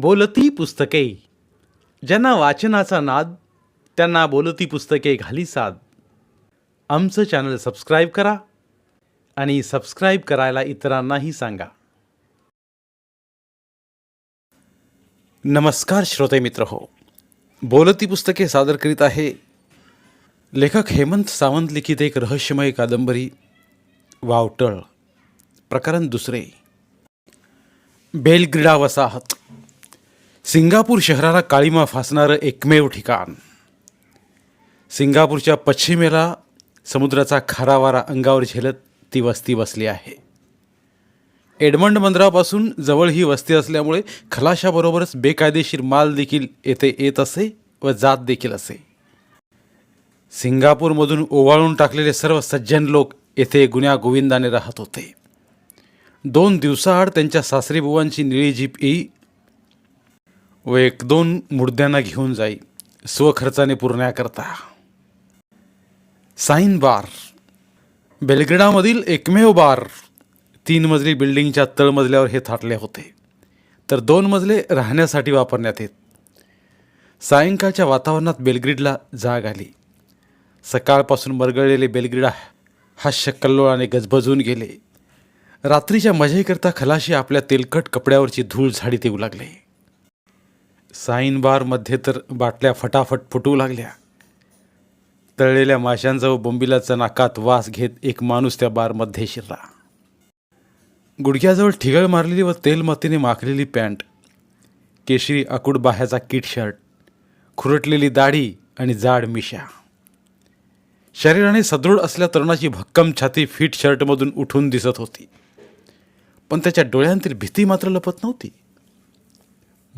बोलती पुस्तके. ज्यांना वाचनाचा नाद त्यांना बोलती पुस्तके घाली साद. आमचं चॅनल सबस्क्राईब करा आणि सबस्क्राईब करायला इतरांनाही सांगा. नमस्कार श्रोते मित्र हो. बोलती पुस्तके सादर करीत आहे लेखक हेमंत सावंत लिखित एक रहस्यमय कादंबरी वावटळ प्रकरण दुसरे. बेलग्रीडा वसाहत. सिंगापूर शहराला काळीमा फासणारं एकमेव ठिकाण. सिंगापूरच्या पश्चिमेला समुद्राचा खारावारा अंगावर झेलत ती वस्ती बसली आहे. एडमंड बंदरापासून जवळ ही वस्ती असल्यामुळे खलाशाबरोबरच बेकायदेशीर माल देखील येथे येत असे व जात देखील असे. सिंगापूरमधून ओवाळून टाकलेले सर्व सज्जन लोक येथे गुन्ह्या गोविंदाने राहत होते. दोन दिवसाआड त्यांच्या सासरीबुवांची निळी जीप येई व एक दोन मुर्द्यांना घेऊन जाई. स्वखर्चाने पुरण्याकरता साईन बार. बेलग्रेडामधील एकमेव बार तीन मजली बिल्डिंगच्या तळमजल्यावर हे थाटले होते. तर दोन मजले राहण्यासाठी वापरण्यात येत. सायंकाळच्या वातावरणात बेलग्रीडला जाग आली. सकाळपासून मरगळलेले बेलग्रीडा हास्य कल्लोळाने गजबजून गेले. रात्रीच्या मजेकरता खलाशी आपल्या तेलकट कपड्यावरची धूळ झाडीत येऊ लागले. साईन बारमध्ये तर बाटल्या फटाफट फुटू लागल्या. तळलेल्या माशांचा व बोंबिलाचा नाकात वास घेत एक माणूस त्या बारमध्ये शिरला. गुडघ्याजवळ ठिगळ मारलेली व तेलमतीने माखलेली पॅन्ट केशरी आकूड बाह्याचा किट शर्ट खुरटलेली दाढी आणि जाड मिशा. शरीराने सदृढ असल्या तरुणाची भक्कम छाती फिट शर्टमधून उठून दिसत होती. पण त्याच्या डोळ्यांतील भीती मात्र लपत नव्हती.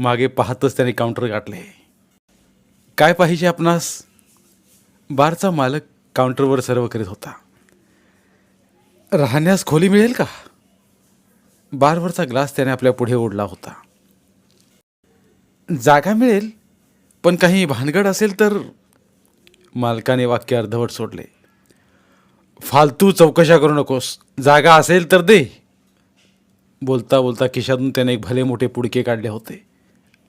मागे पाहतच त्याने काउंटर गाठले. काय पाहिजे आपणास? बारचा मालक काउंटरवर सर्व करीत होता. राहण्यास खोली मिळेल का? बारवरचा ग्लास त्याने आपल्या पुढे ओढला होता. जागा मिळेल पण काही भानगड असेल तर मालकाने वाक्य अर्धवट सोडले. फालतू चौकशा करू नकोस. जागा असेल तर दे. बोलता बोलता खिशातून त्याने एक भले मोठे पुडके काढले होते.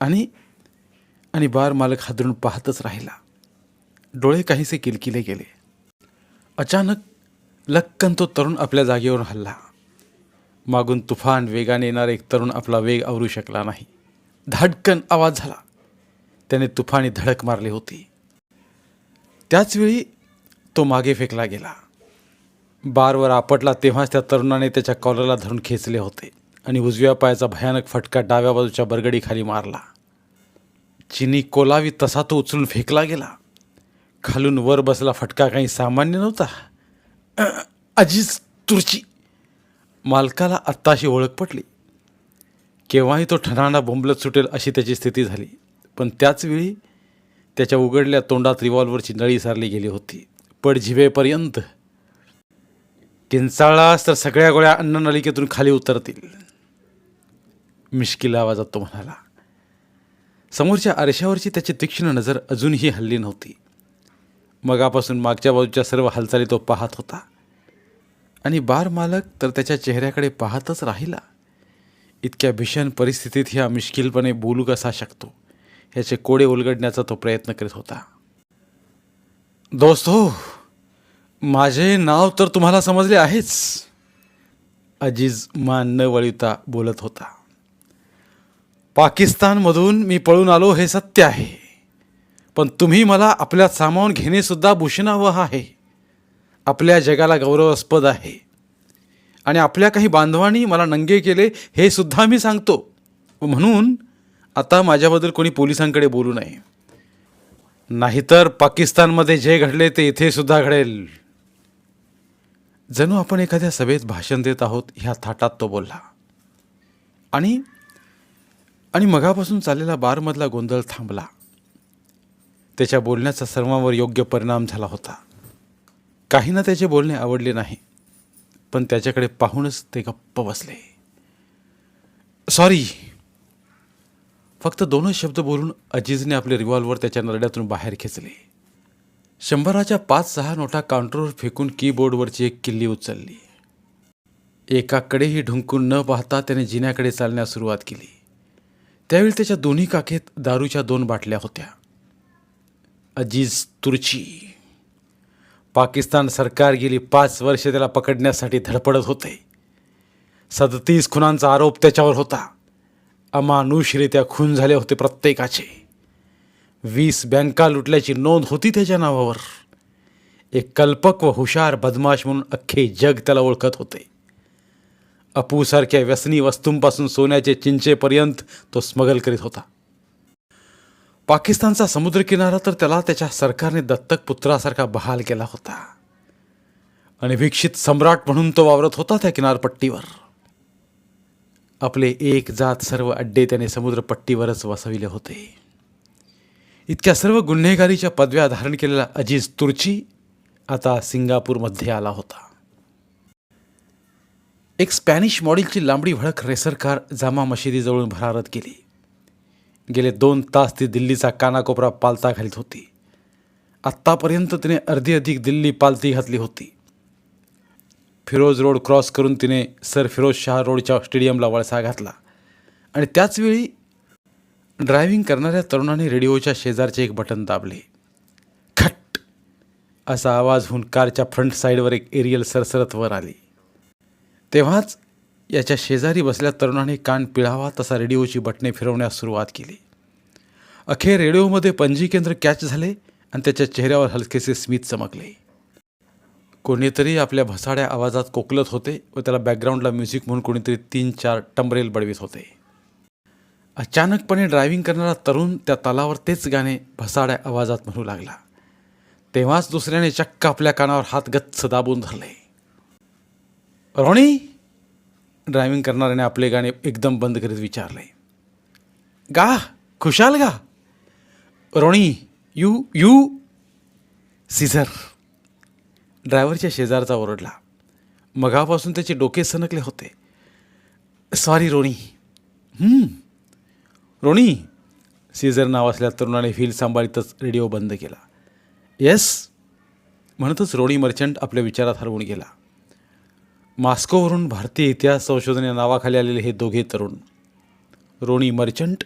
आणि आणि बार मालक हादरून पाहतच राहिला. डोळे काहीसे किलकिले गेले. अचानक लक्कन तो तरुण आपल्या जागेवरून हल्ला. मागून तुफान वेगाने येणारा एक तरुण आपला वेग आवरू शकला नाही. धाडकन आवाज झाला. त्याने तुफानी धडक मारली होती. त्याचवेळी तो मागे फेकला गेला. बारवर आपटला तेव्हाच त्या तरुणाने त्याच्या कॉलरला धरून खेचले होते आणि उजव्या पायाचा भयानक फटका डाव्या बाजूच्या बरगडीखाली मारला. चिनी कोलावी तसा तो उचलून फेकला गेला. खालून वर बसला फटका काही सामान्य नव्हता. अजीज तुरची. मालकाला आत्ताशी ओळख पटली. केव्हाही तो ठणाणा बोंबलत सुटेल अशी त्याची स्थिती झाली. पण त्याचवेळी त्याच्या उघडल्या तोंडात रिव्हॉल्वरची नळी सारली गेली होती. पड झिवेपर्यंत किंचाळलास तर सगळ्या गोळ्या अन्ननलिकेतून खाली उतरतील. मिश्किल आवाजात तो म्हणाला. समोरच्या आरशावरची त्याची तीक्ष्ण नजर अजूनही हल्ली नव्हती. मगापासून मागच्या बाजूच्या सर्व हालचाली तो पाहत होता. आणि बार मालक तर त्याच्या चेहऱ्याकडे पाहतच राहिला. इतक्या भीषण परिस्थितीत ह्या मिश्किलपणे बोलू कसा शकतो? ह्याचे कोडे उलगडण्याचा तो प्रयत्न करीत होता. दोस्त हो माझे नाव तर तुम्हाला समजले आहेच अजीज मान न वळिता बोलत होता. पाकिस्तानमधून मी पळून आलो हे सत्य आहे. पण तुम्ही मला आपल्यात सामावून घेणेसुद्धा भूषणावह आहे. आपल्या जगाला गौरवास्पद आहे. आणि आपल्या काही बांधवांनी मला नंगे केले हे सुद्धा मी सांगतो. म्हणून आता माझ्याबद्दल कोणी पोलिसांकडे बोलू नये. नाहीतर पाकिस्तानमध्ये जे घडले ते इथे सुद्धा घडेल. जणू आपण एखाद्या सभेत भाषण देत आहोत ह्या थाटात तो बोलला. आणि आणि मगापासून चाललेला बारमधला गोंधळ थांबला. त्याच्या बोलण्याचा सर्वांवर योग्य परिणाम झाला होता. काहींना त्याचे बोलणे आवडले नाही पण त्याच्याकडे पाहूनच ते गप्प बसले. सॉरी. फक्त दोनच शब्द बोलून अजीजने आपले रिव्हॉल्वर त्याच्या नरड्यातून बाहेर खेचले. शंभराच्या पाच सहा नोटा काउंटरवर फेकून कीबोर्डवरची एक किल्ली उचलली. एकाकडेही ढुंकून न पाहता त्याने जिन्याकडे चालण्यास सुरुवात केली. त्यावेळी त्याच्या दोन्ही काखेत दारूच्या दोन बाटल्या होत्या. अजीज तुर्ची. पाकिस्तान सरकार गेली पाच वर्षे त्याला पकडण्यासाठी धडपडत होते. सदतीस खुनांचा आरोप त्याच्यावर होता. अमानुषरित्या खून झाले होते प्रत्येकाचे. वीस बँका लुटल्याची नोंद होती त्याच्या नावावर. एक कल्पक व हुशार बदमाश म्हणून अख्खे जग त्याला ओळखत होते. अपूसारख्या व्यसनी वस्तूंपासून सोन्याचे चिंचेपर्यंत तो स्मगल करीत होता. पाकिस्तानचा समुद्रकिनारा तर त्याला त्याच्या सरकारने दत्तक पुत्रासारखा बहाल केला होता. आणि विकसित सम्राट म्हणून तो वावरत होता त्या किनारपट्टीवर. आपले एक जात सर्व अड्डे त्याने समुद्रपट्टीवरच वसविले होते. इतक्या सर्व गुन्हेगारीच्या पदव्या धारण केलेला अजीज तुर्ची आता सिंगापूरमध्ये आला होता. एक स्पॅनिश मॉडेलची लांबडी भडक रेसर कार जामा मशिदीजवळून भरारत गेली. गेले दोन तास ती दिल्लीचा कानाकोपरा पालता घालीत होती. आत्तापर्यंत तिने अर्धी अधिक दिल्ली पालती घातली होती. फिरोज रोड क्रॉस करून तिने सर फिरोज शाह रोडच्या स्टेडियमला वळसा घातला. आणि त्याचवेळी ड्रायव्हिंग करणाऱ्या तरुणाने रेडिओच्या शेजारचे एक बटन दाबले. खट! असा आवाज होऊन कारच्या फ्रंट साईडवर एक एरियल सरसरत वर आली. तेव्हाच याच्या शेजारी बसल्या तरुणाने कान पिळावा तसा रेडिओची बटणे फिरवण्यास सुरुवात केली. अखेर रेडिओमध्ये पणजी केंद्र कॅच झाले आणि त्याच्या चेहऱ्यावर हलकेसे स्मित चमकले. कोणीतरी आपल्या भसाड्या आवाजात कोकलत होते व त्याला बॅकग्राऊंडला म्युझिक म्हणून कोणीतरी तीन चार टंबरेल बडवीत होते. अचानकपणे ड्रायव्हिंग करणारा तरुण त्या तालावर तेच गाणे भसाड्या आवाजात म्हणू लागला. तेव्हाच दुसऱ्याने चक्क आपल्या कानावर हात गच्च दाबून धरले. रोणी ड्रायव्हिंग करणाऱ्याने आपले गाणे एकदम बंद करीत विचारले. गा खुशाल गा. रोणी यू यू सिझर ड्रायव्हरच्या शेजारचा ओरडला. मगापासून त्याचे डोके सनकले होते. सॉरी रोणी रोणी सीझर नाव असल्या तरुणाने व्हील सांभाळीतच रेडिओ बंद केला. येस म्हणतच रोणी मर्चंट आपल्या विचारात हरवून गेला. मास्कोवरून भारतीय इतिहास संशोधन या नावाखाली आलेले हे दोघे तरुण रोणी मर्चंट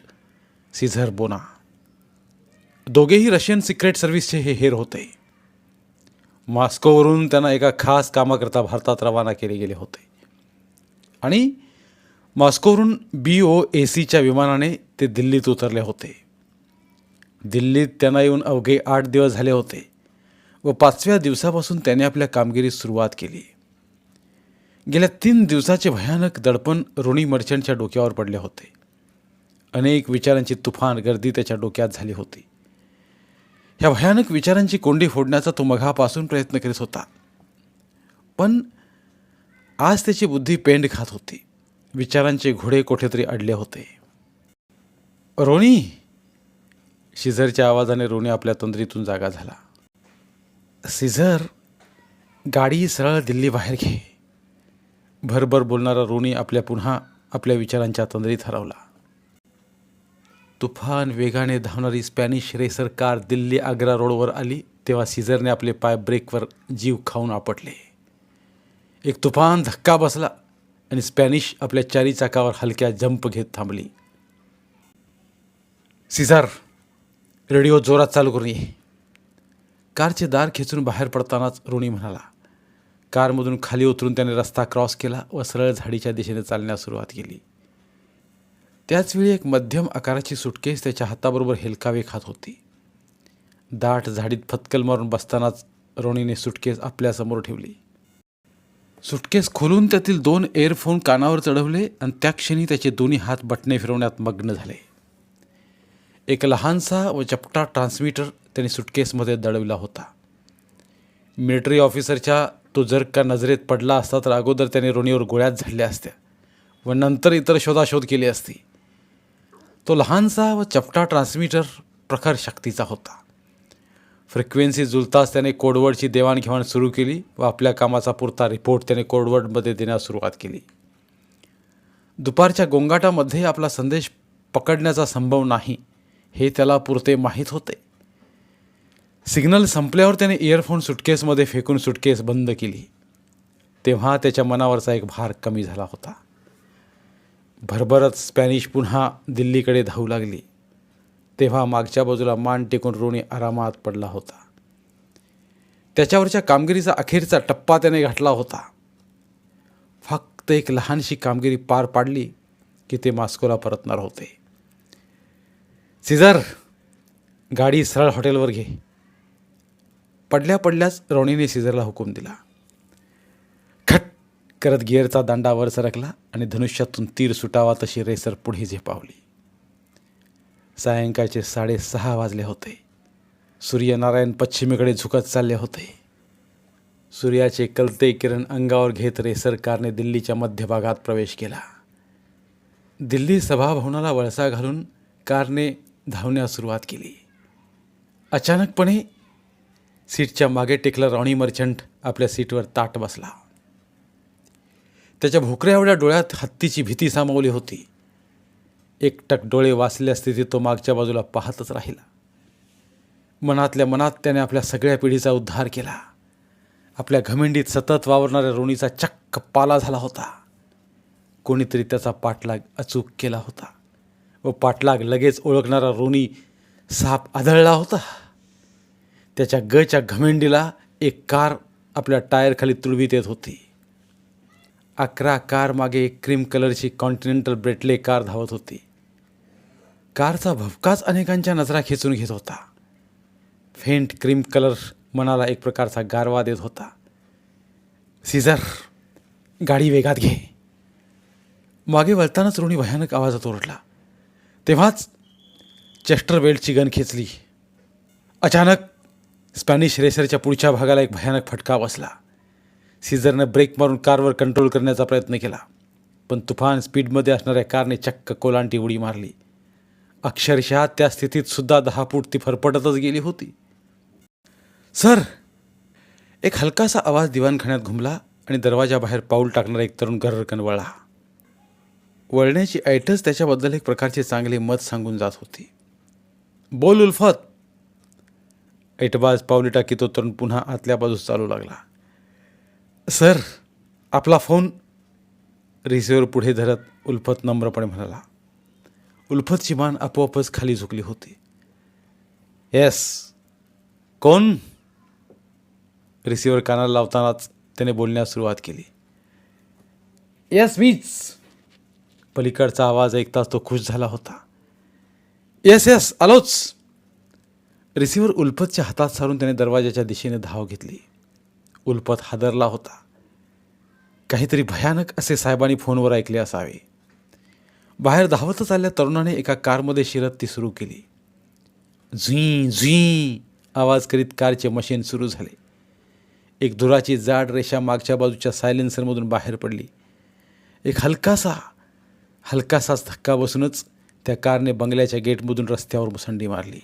सीझर बोना. दोघेही रशियन सिक्रेट सर्व्हिसचे हे हेर होते. मॉस्कोवरून त्यांना एका खास कामाकरता भारतात रवाना केले गेले होते. आणि मॉस्कोवरून बी ओ ए सीच्या विमानाने ते दिल्लीत उतरले होते. दिल्लीत त्यांना येऊन अवघे आठ दिवस झाले होते व पाचव्या दिवसापासून त्याने आपल्या कामगिरीस सुरुवात केली. गेल्या तीन दिवसाचे भयानक दडपण रोणी मर्चंटच्या डोक्यावर पडले होते. अनेक विचारांची तुफान गर्दी त्याच्या डोक्यात झाली होती. ह्या भयानक विचारांची कोंडी फोडण्याचा तो मघापासून प्रयत्न करीत होता. पण आज त्याची बुद्धी पेंड खात होती. विचारांचे घोडे कुठेतरी अडले होते. रोणी शिझरच्या आवाजाने रोणी आपल्या तंद्रीतून जागा झाला. सिझर गाडी सरळ दिल्ली बाहेर घे. भरभर बोलणारा रोणी आपल्या पुन्हा आपल्या विचारांच्या तंद्रीत हरवला. तुफान वेगाने धावणारी Spanish racer car Delhi Agra रोडवर आली तेव्हा सीझरने आपले पाय ब्रेकवर जीव खाऊन आपटले. एक तुफान धक्का बसला आणि स्पॅनिश आपल्या चारी चाकावर हलक्या जंप घेत थांबली. सीझर रेडिओ जोरात चालू करून ये कारचे दार खेचून बाहेर पडतानाच रोणी म्हणाला कारमधून खाली उतरून त्याने रस्ता क्रॉस केला व सरळ झाडीच्या दिशेने चालण्यास सुरुवात केली. त्याचवेळी एक मध्यम आकाराची सुटकेस त्याच्या हाताबरोबर हेलकावे खात होती. दाट झाडीत फतकल मारून बसतानाच रोणीने सुटकेस आपल्यासमोर ठेवली. सुटकेस खोलून त्यातील दोन एअरफोन कानावर चढवले आणि त्या क्षणी त्याचे दोन्ही हात बटणे फिरवण्यात मग्न झाले. एक लहानसा व चपटा ट्रान्समीटर त्याने सुटकेसमध्ये दडविला होता. मिलिटरी ऑफिसरच्या तो जर का नजरेत पडला असता तर अगोदर त्याने रोणीवर गोळ्यात झाडल्या असत्या व नंतर इतर शोधाशोध केली असती. तो लहानसा व चपटा ट्रान्समीटर प्रखर शक्तीचा होता. फ्रिक्वेन्सी जुलताच त्याने कोडवर्डची देवाणघेवाण सुरू केली व आपल्या कामाचा पुरता रिपोर्ट त्याने कोडवर्डमध्ये देण्यास सुरुवात केली. दुपारच्या गोंगाटामध्ये आपला संदेश पकडण्याचा संभव नाही हे त्याला पुरते माहीत होते. सिग्नल संपल्यावर त्याने इयरफोन सुटकेसमध्ये फेकून सुटकेस बंद केली. तेव्हा त्याच्या मनावरचा एक भार कमी झाला होता. भरभरत स्पॅनिश पुन्हा दिल्लीकडे धावू लागली. तेव्हा मागच्या बाजूला मान टेकून रोणी आरामात पडला होता. त्याच्यावरच्या कामगिरीचा अखेरचा टप्पा त्याने गाठला होता. फक्त एक लहानशी कामगिरी पार पाडली की ते मास्कोला परतणार होते. सिझर गाडी सरळ हॉटेलवर घे. पडल्या पडल्याच रोणीने सिझरला हुकूम दिला. खट! करत गिअरचा दांडावर सरकला आणि धनुष्यातून तीर सुटावा तशी रेसर पुढे झेपावली. सायंकाळचे साडेसहा वाजले होते. सूर्यनारायण पश्चिमेकडे झुकत चालले होते. सूर्याचे कलते किरण अंगावर घेत रेसर कारने दिल्लीच्या मध्यभागात प्रवेश केला. दिल्ली सभाभवनाला वळसा घालून कारने धावण्यास सुरुवात केली. अचानकपणे सीटच्या मागे टेकला रॉणी मर्चंट. आपल्या सीटवर ताट बसला. त्याच्या भोकऱ्या एवढ्या डोळ्यात हत्तीची भीती सामावली होती. एकटक डोळे वाचल्या स्थितीत तो मागच्या बाजूला पाहतच राहिला. मनातल्या मनात त्याने आपल्या सगळ्या पिढीचा उद्धार केला. आपल्या घमेंडीत सतत वावरणाऱ्या रोणीचा चक्क पाला झाला होता. कोणीतरी त्याचा पाठलाग अचूक केला होता व पाठलाग लगेच ओळखणारा रोणी साप आदळला होता. त्याच्या गच्या घमेंडीला एक कार आपल्या टायरखाली तुळवीत येत होती. अकरा कार मागे एक क्रीम कलरची कॉन्टिनेंटल ब्रेटले कार धावत होती. कारचा भपकाच अनेकांच्या नजरा खेचून घेत होता. फेंट क्रीम कलर मनाला एक प्रकारचा गारवा देत होता. सीझर गाडी वेगात घे. मागे वळतानाच रोणी भयानक आवाजात ओरडला. तेव्हाच चेस्टर बेल्टची गन खेचली. अचानक स्पॅनिश रेसरच्या पुढच्या भागाला एक भयानक फटका बसला. सीझरनं ब्रेक मारून कारवर कंट्रोल करण्याचा प्रयत्न केला पण तुफान स्पीडमध्ये असणाऱ्या कारने चक्क कोलांटी उडी मारली. अक्षरशः त्या स्थितीत सुद्धा दहा फूट ती फरफटतच गेली होती. सर! एक हलकासा आवाज दिवाणखान्यात घुमला आणि दरवाजाबाहेर पाऊल टाकणारा एक तरुण गर्रकन वळला. वळण्याची ऐटच त्याच्याबद्दल एक प्रकारचे चांगले मत सांगून जात होती. बोल उल्फत! ऐटबाज पावली टाकी तो तरुण पुन्हा आतल्या बाजूस चालू लागला. सर आपला फोन रिसिव्हर पुढे धरत उल्फत नम्रपणे म्हणाला उल्फतची मान आपोआपच खाली झुकली होती. येस कोण? रिसिव्हर कानाला लावतानाच त्याने बोलण्यास सुरुवात केली. येस मीच पलीकडचा आवाज ऐकताच तो खुश झाला होता. येस येस आलोच. रिसिव्हर उल्फतच्या हातात सारून त्याने दरवाजाच्या दिशेने धाव घेतली. उल्फत हादरला होता. काहीतरी भयानक असे साहेबांनी फोनवर ऐकले असावे. बाहेर धावतच आल्या तरुणाने एका कारमध्ये शिरत ती सुरू केली. झुई झुई आवाज करीत कारचे मशीन सुरू झाले. एक धुराची जाड रेषा मागच्या बाजूच्या सायलेन्सरमधून बाहेर पडली. एक हलकासा हलकासाच धक्का बसूनच त्या कारने बंगल्याच्या गेटमधून रस्त्यावर मुसंडी मारली.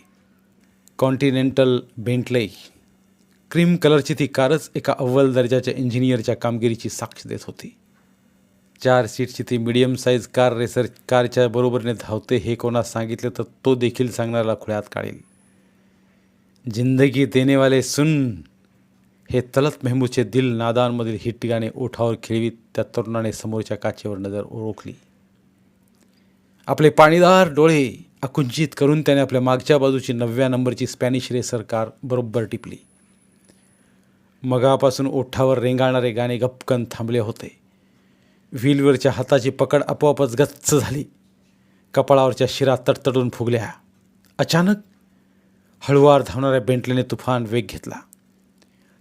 कॉन्टिनेंटल बेंटले क्रीम कलरची ती कारच एका अव्वल दर्जाच्या इंजिनियरच्या कामगिरीची साक्ष देत होती. चार सीटची ती मिडियम साईज कार रेसर कारच्या बरोबरीने धावते हे कोणास सांगितले तर तो देखील सांगणाऱ्याला खुळ्यात काढेल. जिंदगी देनेवाले सुन हे तलत मेहमूदचे दिल नादांमधील हिट गाणे ओठावर खेळवीत त्या तरुणाने समोरच्या काचेवर नजर ओळखली. आपले पाणीदार डोळे आकुंचित करून त्याने आपल्या मागच्या बाजूची नवव्या नंबरची स्पॅनिश रेसर कार बरोबर टिपली. मगापासून ओठावर रेंगाळणारे गाणे गपकन थांबले होते. व्हीलवरच्या हाताची पकड आपोआपच गच्च झाली. कपाळावरच्या शिरा तडतडून फुगल्या. अचानक हळुवार धावणाऱ्या बेंटलेने तुफान वेग घेतला.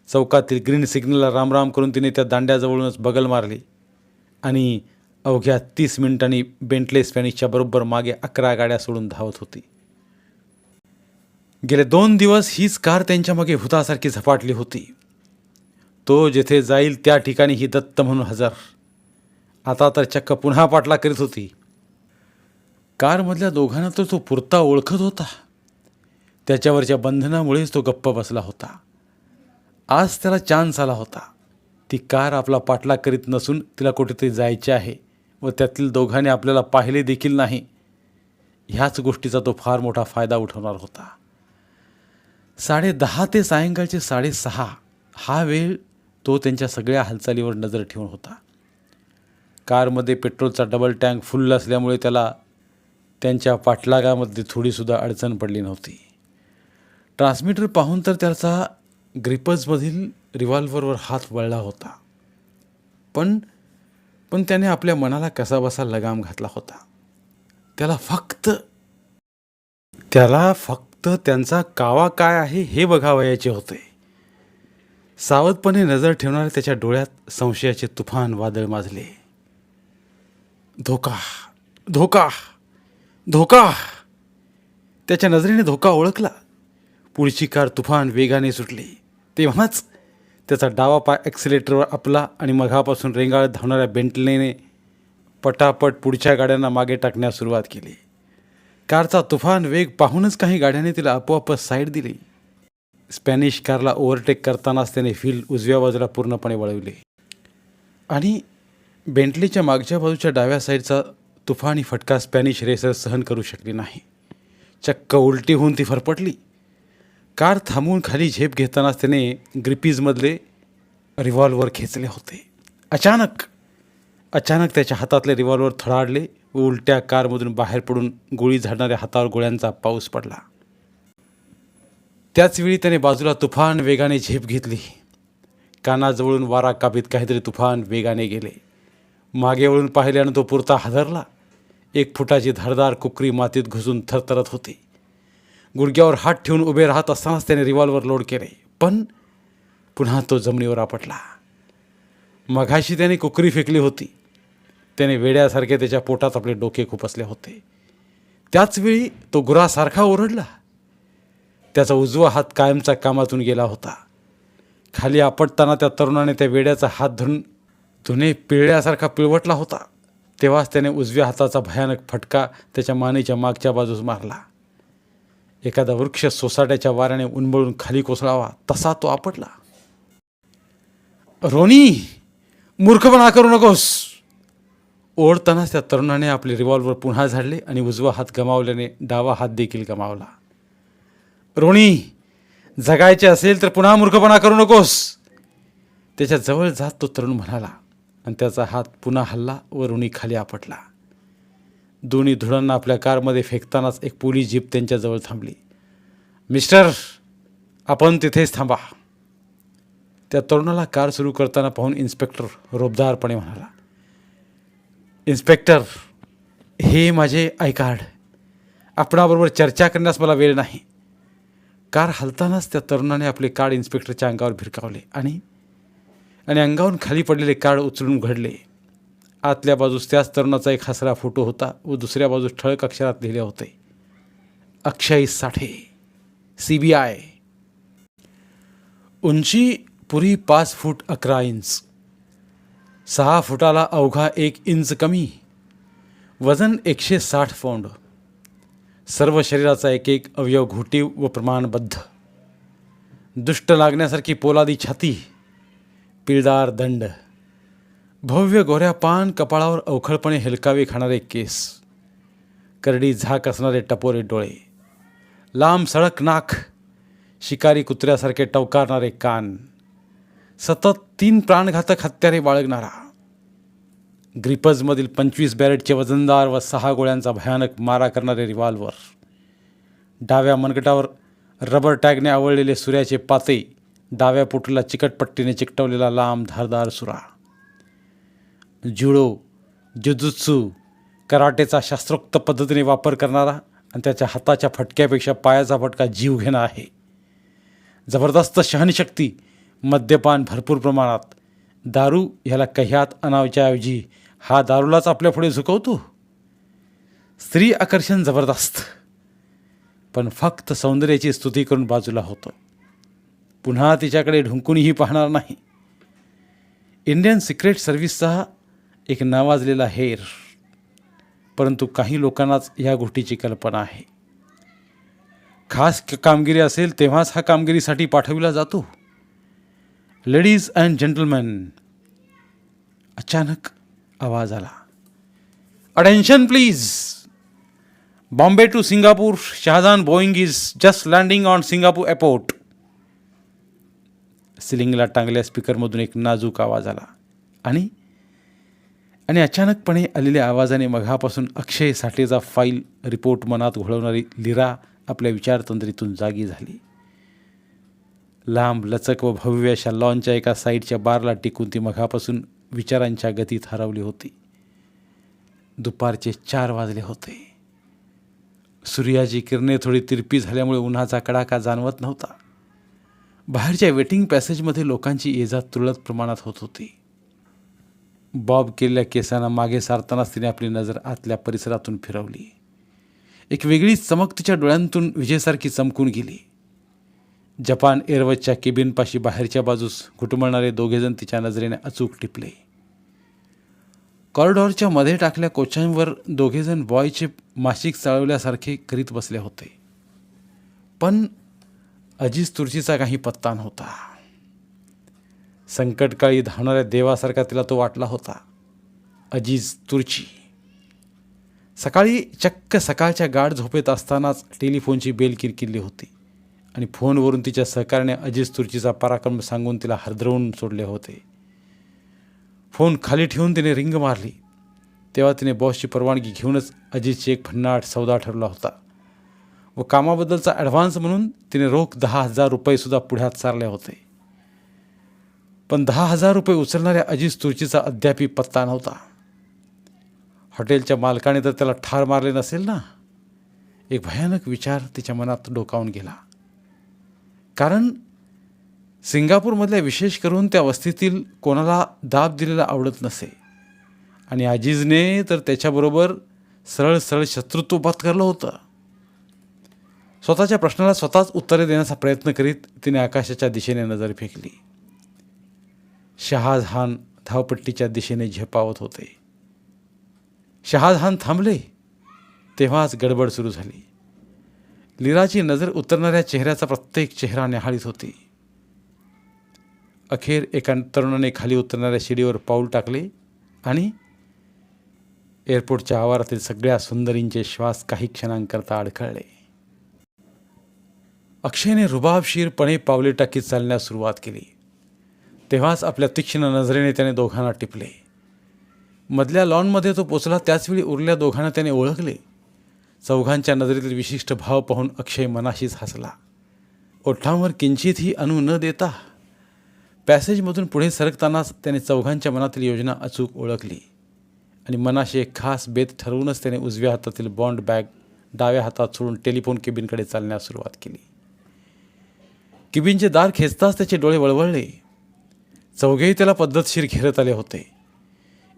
चौकातील ग्रीन सिग्नलला रामराम करून तिने त्या दांड्याजवळूनच बगल मारली आणि अवघ्या तीस मिनिटांनी बेंटले स्पॅनिशच्या बरोबर मागे अकरा गाड्या सोडून धावत होती. गेले दोन दिवस हीच कार त्यांच्या मागे भूतासारखी झपाटली होती. तो जेथे जाईल त्या ठिकाणी ही दत्त म्हणून हजर. आता तर चक्क पुन्हा पाटला करीत होती. कारमधल्या दोघांना तर तो पुरता ओळखत होता. त्याच्यावरच्या बंधनामुळेच तो गप्प बसला होता. आज त्याला चान्स आला होता. ती कार आपला पाठलाग करीत नसून तिला कुठेतरी जायचे आहे. व त्यातील दोघांनी आपल्याला पाहिले देखील नाही. ह्याच गोष्टीचा तो फार मोठा फायदा उठवणार होता. साडे दहा ते सायंकाळचे साडेसहा हा वेळ तो त्यांच्या सगळ्या हालचालीवर नजर ठेवून होता. कारमध्ये पेट्रोलचा डबल टँक फुल असल्यामुळे त्याला त्यांच्या पाठलागामध्ये थोडीसुद्धा अडचण पडली नव्हती. ट्रान्समीटर पाहून तर त्याचा ग्रिपर्समधील रिव्हॉल्व्हरवर हात वळला होता. पण पण त्याने आपल्या मनाला कसाबसा लगाम घातला होता. त्याला फक्त त्याला फक्त त्यांचा कावा काय आहे हे बघावयाचे होते. सावधपणे नजर ठेवणारे त्याच्या डोळ्यात संशयाचे तुफान वादळ माजले. धोका धोका धोका! त्याच्या नजरेने धोका ओळखला. पुढची कार तुफान वेगाने सुटली. तेव्हाच त्याचा डावा पाय ॲक्सिलेटरवर आपला आणि मघापासून रेंगाळत धावणाऱ्या बेंटलेने पटापट पुढच्या गाड्यांना मागे टाकण्यास सुरुवात केली. कारचा तुफान वेग पाहूनच काही गाड्यांनी तिला आपोआपच साईड दिली. स्पॅनिश कारला ओव्हरटेक करतानाच त्याने व्हील उजव्या बाजूला पूर्णपणे वळवले. आणि बेंटलीच्या मागच्या बाजूच्या डाव्या साईडचा तुफानी फटका स्पॅनिश रेसर सहन करू शकली नाही. चक्क उलटी होऊन ती फरफटली. कार थांबवून खाली झेप घेतानाच त्याने ग्रिपीजमधले रिव्हॉल्वर खेचले होते. अचानक अचानक त्याच्या हातातले रिव्हॉल्वर थळाडले व उलट्या कारमधून बाहेर पडून गोळी झाडणाऱ्या हातावर गोळ्यांचा पाऊस पडला. त्याचवेळी त्याने बाजूला तुफान वेगाने झेप घेतली. कानाजवळून वारा कापीत काहीतरी तुफान वेगाने गेले. मागे वळून पाहिल्यानं तो पुरता हादरला. एक फुटाची धारदार कुकरी मातीत घुसून थरथरत होती. गुडघ्यावर हात ठेवून उभे राहत असतानाच त्याने रिव्हॉल्वर लोड केले. पण पुन्हा तो जमिनीवर आपटला. मघाशी त्याने कुकरी फेकली होती. त्याने वेड्यासारखे त्याच्या पोटात आपले डोके खुपसले होते. त्याचवेळी तो गुरासारखा ओरडला. त्याचा उजवा हात कायमचा कामातून गेला होता. खाली आपटताना त्या तरुणाने त्या वेड्याचा हात धरून धुणे पिळल्यासारखा पिळवटला होता. तेव्हाच त्याने उजव्या हाताचा भयानक फटका त्याच्या मानेच्या मागच्या बाजूस मारला. एखादा वृक्ष सोसाट्याच्या वाऱ्याने उन्मळून खाली कोसळावा तसा तो आपटला. रोनी मूर्खपणा करू नकोस. ओढतानाच त्या तरुणाने आपले रिव्हॉल्वर पुन्हा झाडले आणि उजवा हात गमावल्याने डावा हात देखील गमावला. रोणी जगायचे असेल तर पुन्हा मूर्खपणा करू नकोस. त्याच्याजवळ जात तो तरुण म्हणाला आणि त्याचा हात पुन्हा हल्ला व रोणी खाली आपटला. दोन्ही धुळांना आपल्या कारमध्ये फेकतानाच एक पोलीस जीप त्यांच्याजवळ थांबली. मिस्टर आपण तिथेच थांबा. त्या तरुणाला कार सुरू करताना पाहून इन्स्पेक्टर रोबदारपणे म्हणाला इन्स्पेक्टर हे माझे आय कार्ड. आपणाबरोबर चर्चा करण्यास मला वेळ नाही. कार हलतानाच त्या तरुणाने आपले कार्ड इन्स्पेक्टरच्या अंगावर भिरकावले आणि आणि अंगावरून खाली पडलेले कार्ड उचलून घडले. आतल्या बाजूस त्याच तरुणाचा एक हसरा फोटो होता व दुसऱ्या बाजूस ठळक अक्षरात लिहिले होते. Akshay Sathe C B I उंची पुरी पाच फूट अकरा इंच. सहा फुटाला अवघा एक इंच कमी. वजन एकशे साठ पौंड. सर्व शरीराचा एक एक अवयव घोटीव व प्रमाणबद्ध. दुष्ट लागण्यासारखी पोलादी छाती पिळदार दंड. भव्य गोऱ्या पान कपाळावर अवखळपणे हेलकावे खाणारे केस करडी झाक असणारे टपोरे डोळे लांब सडक नाक शिकारी कुत्र्यासारखे टवकारणारे कान सतत तीन प्राणघातक हत्यारे बाळगणारा ग्रिपजमधील पंचवीस बॅरेटचे वजनदार व सहा गोळ्यांचा भयानक मारा करणारे रिव्हॉल्वर डाव्या मनगटावर रबर टॅगने आवळलेले सूर्याचे पाते डाव्या पोटला चिकटपट्टीने चिकटवलेला लांब धारदार सुरा. जुडो जुजुत्सू कराटेचा शास्त्रोक्त पद्धतीने वापर करणारा आणि त्याच्या हाताच्या फटक्यापेक्षा पायाचा फटका जीव घेणं आहे. जबरदस्त सहनशक्ती मद्यपान भरपूर प्रमाणात. दारू ह्याला कह्यात अनावच्याऐवजी हा दारूलाच आपल्यापुढे झुकवतो? स्त्री आकर्षण जबरदस्त. पण फक्त सौंदर्याची स्तुती करून बाजूला होतं. पुन्हा तिच्याकडे ढुंकूनही पाहणार नाही. इंडियन सिक्रेट सर्व्हिसचा एक नावाजलेला हेर परंतु काही लोकांनाच या गोष्टीची कल्पना आहे. खास कामगिरी असेल तेव्हाच हा कामगिरीसाठी पाठविला जातो. लेडीज अँड जेंटलमॅन अचानक आवाज आला. Attention please! Bombay to Singapore Shahjahan Boeing is just landing on Singapore airport. सिलिंगला टांगल्या स्पीकरमधून एक नाजूक आवाज आला. आणि आणि अचानकपणे आलेल्या आवाजाने मघापासून अक्षय साठेचा फाईल रिपोर्ट मनात घोळवणारी लिरा आपल्या विचारतंत्रीतून जागी झाली. लांब लचक व भव्य अशा लॉनच्या एका साईडच्या बारला टिकून ती मघापासून विचारांच्या गतीत हरवली होती. दुपारचे चार वाजले होते. सूर्याची किरणे थोडी तिरपी झाल्यामुळे उन्हाचा कडाका जाणवत नव्हता. बाहेरच्या वेटिंग पॅसेजमध्ये लोकांची ये तुळत तुरळक प्रमाणात होत होती. बॉब केलेल्या केसांना मागे सारतानाच तिने आपली नजर आतल्या परिसरातून फिरवली. एक वेगळी चमक तिच्या डोळ्यांतून विजेसारखी चमकून गेली. जपान एअरवेजच्या केबिनपाशी बाहेरच्या बाजूस घुटमळणारे दोघेजण तिच्या नजरेने अचूक टिपले. कॉरिडॉरच्या मध्ये टाकल्या कोचांवर दोघेजण बॉयचे मासिक चाळवल्यासारखे करीत बसले होते. पण अजिज तुर्चीचा काही पत्ता नव्हता. संकटकाळी धावणाऱ्या देवासारखा तिला तो वाटला होता. अजीज तुर्ची. सकाळी चक्क सकाळच्या गाढ झोपेत असतानाच टेलिफोनची बेल किरकिरली होती आणि फोनवरून तिच्या सहकार्याने अजीज तुर्चीचा पराक्रम सांगून तिला हरदरवून सोडले होते. फोन खाली ठेवून तिने रिंग मारली. तेव्हा तिने बॉसची परवानगी घेऊनच अजितची एक भन्नाट सौदा ठरला होता. व कामाबद्दलचा ॲडव्हान्स म्हणून तिने रोख दहा हजार रुपयेसुद्धा पुढ्यात सारले होते. पण दहा हजार रुपये उचलणाऱ्या अजित तुळशीचा अद्यापही पत्ता नव्हता. हॉटेलच्या मालकाने तर त्याला ठार मारले नसेल ना? एक भयानक विचार तिच्या मनात डोकावून गेला. कारण सिंगापूरमधल्या विशेष करून त्या वस्तीतील कोणाला दाब दिलेला आवडत नसे. आणि आजीजने तर त्याच्याबरोबर सरळ सरळ शत्रुत्व पत्करलं होतं. स्वतःच्या प्रश्नाला स्वतःच उत्तरे देण्याचा प्रयत्न करीत तिने आकाशाच्या दिशेने नजर फेकली. शहाजहान धावपट्टीच्या दिशेने झेपावत होते. शहाजहान थांबले तेव्हाच गडबड सुरू झाली. लीराची नजर उतरणाऱ्या चेहऱ्याचा प्रत्येक चेहरा निहाळीत होती. अखेर एका तरुणाने खाली उतरणाऱ्या शिडीवर पाऊल टाकले आणि एअरपोर्टच्या आवारातील सगळ्या सुंदरींचे श्वास काही क्षणांकरता अडखळले. अक्षयने रुबाबशीरपणे पावले टाकीत चालण्यास सुरुवात केली. तेव्हाच आपल्या तीक्ष्ण नजरेने त्याने दोघांना टिपले. मधल्या लॉनमध्ये तो पोचला त्याचवेळी उरल्या दोघांना त्याने ओळखले. चौघांच्या नजरेतील विशिष्ट भाव पाहून अक्षय मनाशीच हसला. ओठांवर किंचितही अणू न देता पॅसेजमधून पुढे सरकतानाच त्याने चौघांच्या मनातील योजना अचूक ओळखली. आणि मनाशी एक खास बेत ठरवूनच त्याने उजव्या हातातील बॉन्ड बॅग डाव्या हातात सोडून टेलिफोन केबिनकडे चालण्यास सुरुवात केली. किबिनचे दार खेचताच त्याचे डोळे वळवळले. चौघेही त्याला पद्धतशीर घेरत आले होते.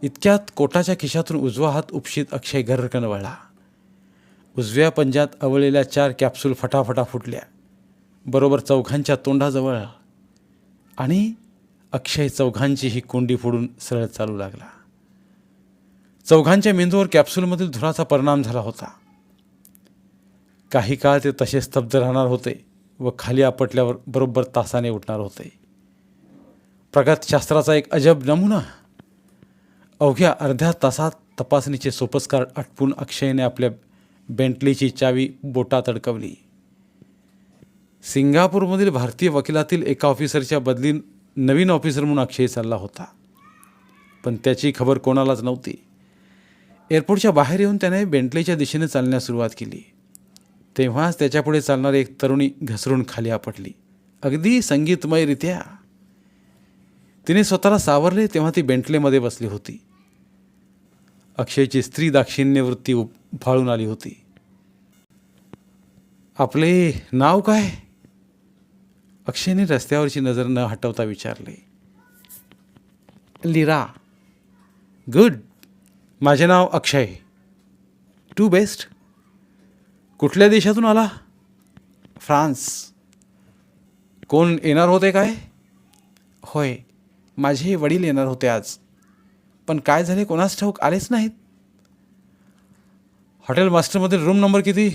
इतक्यात कोटाच्या खिशातून उजवा हात उपशीत अक्षय गर्रकन वळला. उजव्या पंजात आवळलेल्या चार कॅप्सूल फटाफटा फुटल्या. बरोबर चौघांच्या तोंडाजवळ. आणि अक्षय चौघांची ही कोंडी फोडून सरळ चालू लागला. चौघांच्या मेंदूवर कॅप्सूलमधील धुराचा परिणाम झाला होता. काही काळ ते तसे स्तब्ध राहणार होते व खाली आपटल्यावर बरोबर तासाने उठणार होते. प्रगतशास्त्राचा एक अजब नमुना. अवघ्या अर्ध्या तासात तपासणीचे सोपस्कार आटपून अक्षयने आपल्या बेंटलीची चावी बोटात अडकवली. सिंगापूरमधील भारतीय वकिलातील एका ऑफिसरच्या बदली नवीन ऑफिसर म्हणून अक्षय चालला होता. पण त्याची खबर कोणालाच नव्हती. एअरपोर्टच्या बाहेर येऊन त्याने बेंटलीच्या दिशेने चालण्यास सुरुवात केली. तेव्हाच त्याच्यापुढे चालणारी एक तरुणी घसरून खाली आपटली. अगदी संगीतमयरित्या. तिने स्वतःला सावरले तेव्हा ती बेंटलेमध्ये बसली होती. अक्षयची स्त्री दाक्षिण्य वृत्ती उफाळून आली होती. आपले नाव काय? अक्षयने रस्त्यावरची नजर न हटवता विचारले. लिरा. गुड. माझे नाव अक्षय. To best. कुठल्या देशातून आला? फ्रान्स. कोण येणार होते काय? होय. माझे वडील येणार होते आज. पण काय झाले? कोणास ठाऊक? आलेच नाहीत. हॉटेल मास्टरमधील रूम नंबर किती?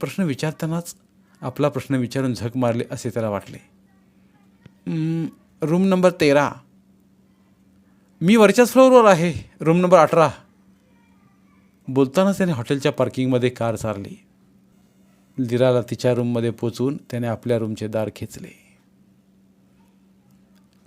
प्रश्न विचारतानाच आपला प्रश्न विचारून झक मारले असे त्याला वाटले. रूम नंबर तेरा. मी वरच्याच फ्लोअरवर आहे. रूम नंबर अठरा. बोलतानाच त्याने हॉटेलच्या पार्किंगमध्ये कार चारली लिराला तिच्या रूममध्ये पोचवून त्याने आपल्या रूमचे दार खेचले.